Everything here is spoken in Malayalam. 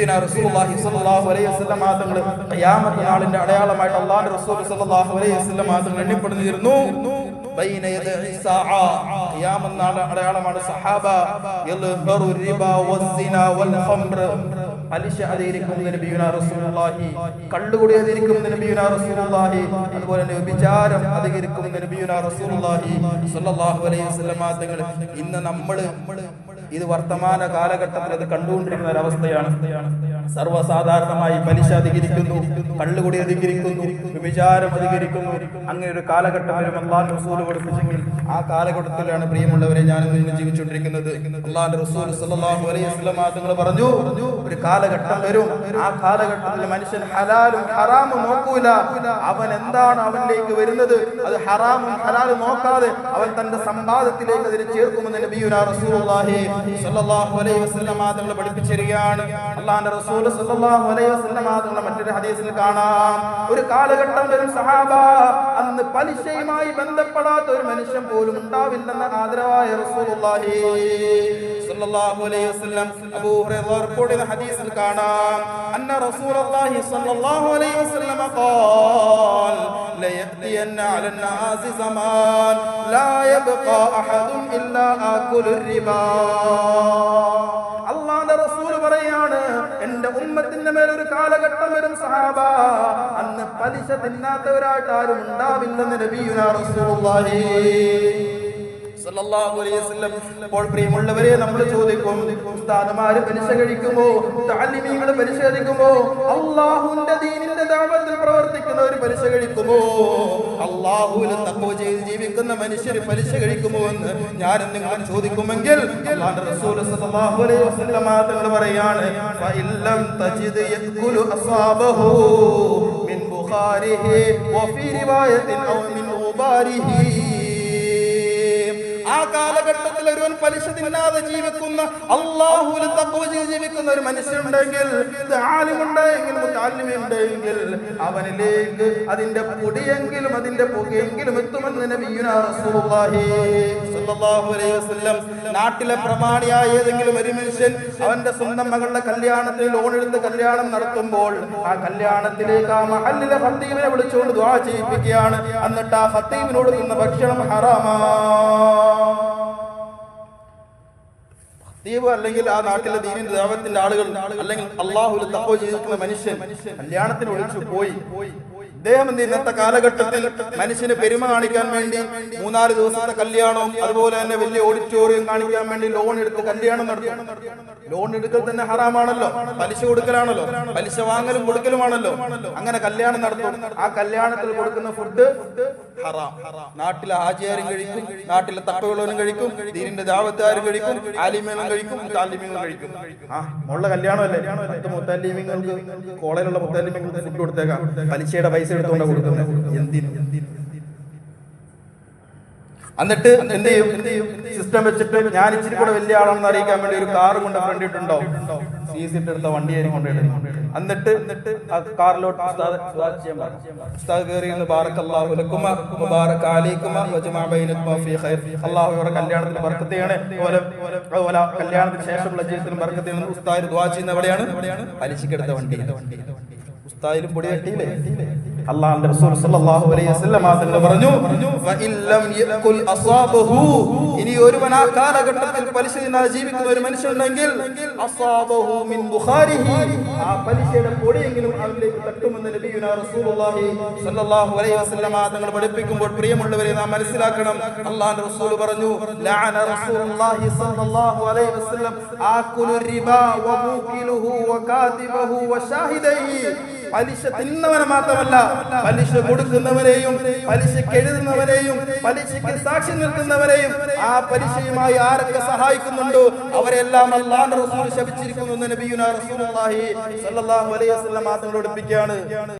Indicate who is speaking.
Speaker 1: നബീന റസൂലുള്ളാഹി സ്വല്ലല്ലാഹു അലൈഹി വസല്ലം തങ്ങൾ ഖിയാമത്ത് നാളിന്റെ അടയാളമായിട്ട് അല്ലാഹുവിന്റെ റസൂൽ സ്വല്ലല്ലാഹു അലൈഹി വസല്ലം തങ്ങൾ എണ്ണിപ്പെടുന്നിരുന്നു. ബൈന യദഇ സഅ ഖിയാമത്ത് നാൾ അടയാളമാണ് സഹാബ. യൽഹറു റിബ വസ്സിന വൽ ഖംർ. അധികരിക്കും നബിയുന റസൂലുള്ളാഹി കള്ളുകൂടി അധികരിക്കും നബിയുന റസൂലുള്ളാഹി അതുപോലെ തന്നെ വിചാരം അധികരിക്കും നബിയുന റസൂലുള്ളാഹി സ്വല്ലല്ലാഹു അലൈഹി വസല്ലം തങ്ങൾ ഇന്ന് നമ്മൾ ഇത് വർത്തമാന കാലഘട്ടത്തിൽ അത് കണ്ടുകൊണ്ടിരിക്കുന്ന ഒരവസ്ഥയാണ്. സർവസാധാരണമായി പലിശ അധികരിക്കുന്നു കള്ളുകൂടി അധികരിക്കുന്നു വ്യഭിചാരം അധികരിക്കുന്നു. അങ്ങനെ ഒരു കാലഘട്ടം വരും അള്ളാഹ് റസൂൽ പഠിപ്പിച്ചെങ്കിൽ ആ കാലഘട്ടത്തിലാണ് പ്രിയമുള്ളവരെ ഞാൻ ഇന്ന് ജീവിച്ചുകൊണ്ടിരിക്കുന്നത്. അള്ളാഹ് റസൂൽ സല്ലല്ലാഹു അലൈഹി വസല്ലം തങ്ങൾ പറഞ്ഞു ഒരു കാലഘട്ടം വരും. ആ കാലഘട്ടത്തിൽ മനുഷ്യൻ ഹലാലും ഹറാമും നോക്കൂല. അവൻ എന്താണ് അവനിലേക്ക് വരുന്നത്? അത് ഹറാമും ഹലാലും നോക്കാതെ അവൻ തന്റെ സമ്പാദത്തിലേക്ക് അതിനെ ചേർക്കുമെന്ന് നബിയുന റസൂലുള്ളാഹി സല്ലല്ലാഹു അലൈഹി വസല്ലം തങ്ങൾ പഠിപ്പിച്ചിരിക്കുകയാണ്. അള്ളാഹിന്റെ റസൂൽ സല്ലല്ലാഹു അലൈഹി വസല്ലം തങ്ങൾ മറ്റൊരു ഹദീസിൽ കാണാം. ഒരു കാലഘട്ടം വരും സഹാബ അന്ന് പലിശയുമായി ബന്ധപ്പെടാത്ത ഒരു മനുഷ്യൻ പോലും ഉണ്ടാവില്ലെന്ന ആദരവായ റസൂലുള്ളാഹി സ്വല്ലല്ലാഹു അലൈഹി വസല്ലം അബൂ ഹുറൈറ റിപ്പോർട്ട് ചെയ്ത ഹദീസിൽ കാണാം അന്ന റസൂലുള്ളാഹി സ്വല്ലല്ലാഹു അലൈഹി വസല്ലം ഖാൽ ليأتين على الناس زمان لا يبقى أحد إلا آكل الربا അള്ളാന്റെ റസൂൽ പറയാണ് എന്റെ മേൽ ഒരു കാലഘട്ടം വരും സഹാബ. അന്ന് പലിശ തിന്നാത്തവരായിട്ട് ആരും ഉണ്ടാവില്ലെന്ന് നബിയുനാ റസൂലുള്ളാഹി. അപ്പോൾ പ്രിയമുള്ളവരെ നമ്മൾ ചോദിക്കും പലിശ കഴിക്കുമോ താലിമീങ്ങൾ പലിശ കഴിക്കുമോ അള്ളാഹുവിന്റെ ദീനിന്റെ ദാവത്തിൽ പ്രവർത്തിക്കുന്നവർ പലിശ കഴിക്കുമോ അള്ളാഹുവിൽ തപ്പോ ചെയ്ത് ജീവിക്കുന്ന മനുഷ്യർ പലിശ കഴിക്കുമോ എന്ന് ഞാൻ നിങ്ങൾ ചോദിക്കുമെങ്കിൽ തങ്ങൾ പറയാണ് ഫഇല്ലം തജിദ് യഖുലു അസാബഹു മിൻ ബുഖാരിഹി വഫീ ಆ ಕಾಲ ഒരുവൻ പലിശ തിന്നാതെ ജീവിക്കുന്ന അള്ളാഹുവിൽ ജീവിക്കുന്ന ഒരു മനുഷ്യനുണ്ടെങ്കിൽ ആലിമുണ്ടെങ്കിൽ മുത്താലിമുണ്ടെങ്കിൽ അവനിലേക്ക് അതിന്റെ പൊടിയെങ്കിലും അതിന്റെ പുകയെങ്കിലും എത്തുമെന്ന് നാട്ടിലെ പ്രമാണിയായ ഏതെങ്കിലും ഒരു മനുഷ്യൻ അവന്റെ സ്വന്തം മകളുടെ കല്യാണത്തിൽ ലോൺ എടുത്ത് കല്യാണം നടത്തുമ്പോൾ ആ കല്യാണത്തിലേക്ക് ആ മഹല്ലിലെ ഫത്തീമിനെ വിളിച്ചുകൊണ്ട് ദ്വാ ചെയ്യിപ്പിക്കുകയാണ്. എന്നിട്ട് ആ ഫത്തീമിനോട് തിന്ന ഭക്ഷണം ഹറാമാ. ഖത്തീബ് അല്ലെങ്കിൽ ആ നാട്ടിലെ ദീനിന്റെ ദേവത്തിന്റെ ആളുകൾ അല്ലെങ്കിൽ അള്ളാഹുൽ തപ്പോ ജീവിക്കുന്ന മനുഷ്യൻ കല്യാണത്തിന് ഒഴിച്ചു പോയി. ഇദ്ദേഹം ഇന്നത്തെ കാലഘട്ടത്തിൽ മനുഷ്യന് പെരുമ കാണിക്കാൻ വേണ്ടി മൂന്നാൽ ദിവസത്തെ കല്യാണം അതുപോലെ തന്നെ വലിയ ഓഡിറ്റോറിയം കാണിക്കാൻ വേണ്ടി ലോൺ എടുത്ത് കല്യാണം നടത്തി. ലോൺ എടുക്കൽ തന്നെ ഹറാമാണല്ലോ. പലിശ കൊടുക്കലാണല്ലോ. പലിശ വാങ്ങലും കൊടുക്കലുമാണല്ലോ. അങ്ങനെ കല്യാണം നടത്തും. ആ കല്യാണത്തിൽ കൊടുക്കുന്ന ഫുഡ് ഹറാം. നാട്ടിലെ ആചാര്യം കഴിക്കും നാട്ടിലെ തപ്പയുള്ളവനും കഴിക്കും ദീനിന്റെ ദാവത്താർ കഴിക്കും ആലിമീങ്ങളും കഴിക്കും മുത്താലിമ്യങ്ങളും കഴിക്കും. ആ ഉള്ള കല്യാണമല്ലേ? പത്ത് മുത്താലിമ്യങ്ങൾക്ക് കോളേജിലുള്ള മുത്താലിമ്യങ്ങൾക്ക് ഫുഡ് കൊടുത്തേക്കാം. പലിശയുടെ പൈസ എടുത്തുകൊണ്ട് കൊടുക്കുന്നത് എന്തിനും. എന്നിട്ട് എന്ത് ചെയ്യും എന്ത് ചെയ്യും? സിസ്റ്റം വെച്ചിട്ട് ഞാൻ ഇച്ചിരി കൂടെ വലിയ ആളാണെന്ന് അറിയിക്കാൻ വേണ്ടി ഒരു കാർ കൊണ്ട് ഫ്രണ്ട് ഇട്ടുണ്ടാവും സി സി എടുത്ത വണ്ടിയായിരിക്കും കൊണ്ടിട്ട് എന്നിട്ട് എന്നിട്ട് ആ കാറിലോട്ട് ഉസ്താദ് ഉസ്താദ് പറഞ്ഞു. ഉസ്താദ് കയറി ഇന്ന് ബാറക്കല്ലാഹു ലക്കുമ മുബാറക അലൈക്കുമ വജമാ ബൈനക്കുമ ഫീ ഖൈർ. അല്ലാഹു ഇവരുടെ കല്യാണത്തിന് ബർക്കത്ത് ചെയ്യണേ അതുപോലെ അതുപോലെ കല്യാണത്തിന് ശേഷമുള്ള ജീവിതത്തിന് ബർക്കത്ത് ചെയ്യണം ഉസ്താദ് ദുആ ചെയ്യുന്ന എവിടെയാണ് പലിശക്കെടുത്ത വണ്ടി ഉസ്താദിലും പൊടി കെട്ടിയില്ലേ? അള്ളാഹുവിന്റെ റസൂൽ സല്ലല്ലാഹു അലൈഹി വസല്ലം തങ്ങൾ പറഞ്ഞു ഫഇല്ലം യഖുൽ അസാബഹു. ഇനി ഒരുവൻ ആ കാലഘട്ടത്തിൽ പലിശ തിന്നാതെ ജീവിക്കുന്ന ഒരു മനുഷ്യനുണ്ടെങ്കിൽ അസാബഹു മിൻ ബുഖാരിഹി. ആ പലിശയുടെ പൊടിയെങ്കിലും അവനിലേക്ക് തട്ടുമെന്ന് നബിയുനാ റസൂലുള്ളാഹി സല്ലല്ലാഹു അലൈഹി വസല്ലം തങ്ങൾ പഠിപ്പിക്കുമ്പോൾ പ്രിയമുള്ളവരെ നാം മനസ്സിലാക്കണം. അള്ളാഹുവിന്റെ റസൂൽ പറഞ്ഞു ലഅന റസൂലുള്ളാഹി സല്ലല്ലാഹു അലൈഹി വസല്ലം ആകുലു റിബാ വകാതിബഹു വശാഹിദൈഹി പലിശ തിന്നവനെ മാത്രമല്ല പലിശ കൊടുക്കുന്നവരെയും പലിശക്ക് എഴുതുന്നവരെയും പലിശയ്ക്ക് സാക്ഷി നിൽക്കുന്നവരെയും ആ പലിശയുമായി ആരൊക്കെ സഹായിക്കുന്നുണ്ടോ അവരെല്ലാം അള്ളാഹ് റസൂൽ ശപിച്ചിരിക്കുന്നു നബിയുന റസൂലുള്ളാഹി സ്വല്ലല്ലാഹു അലൈഹി വസല്ലം മാത്രം പഠിപ്പിക്കുകയാണ്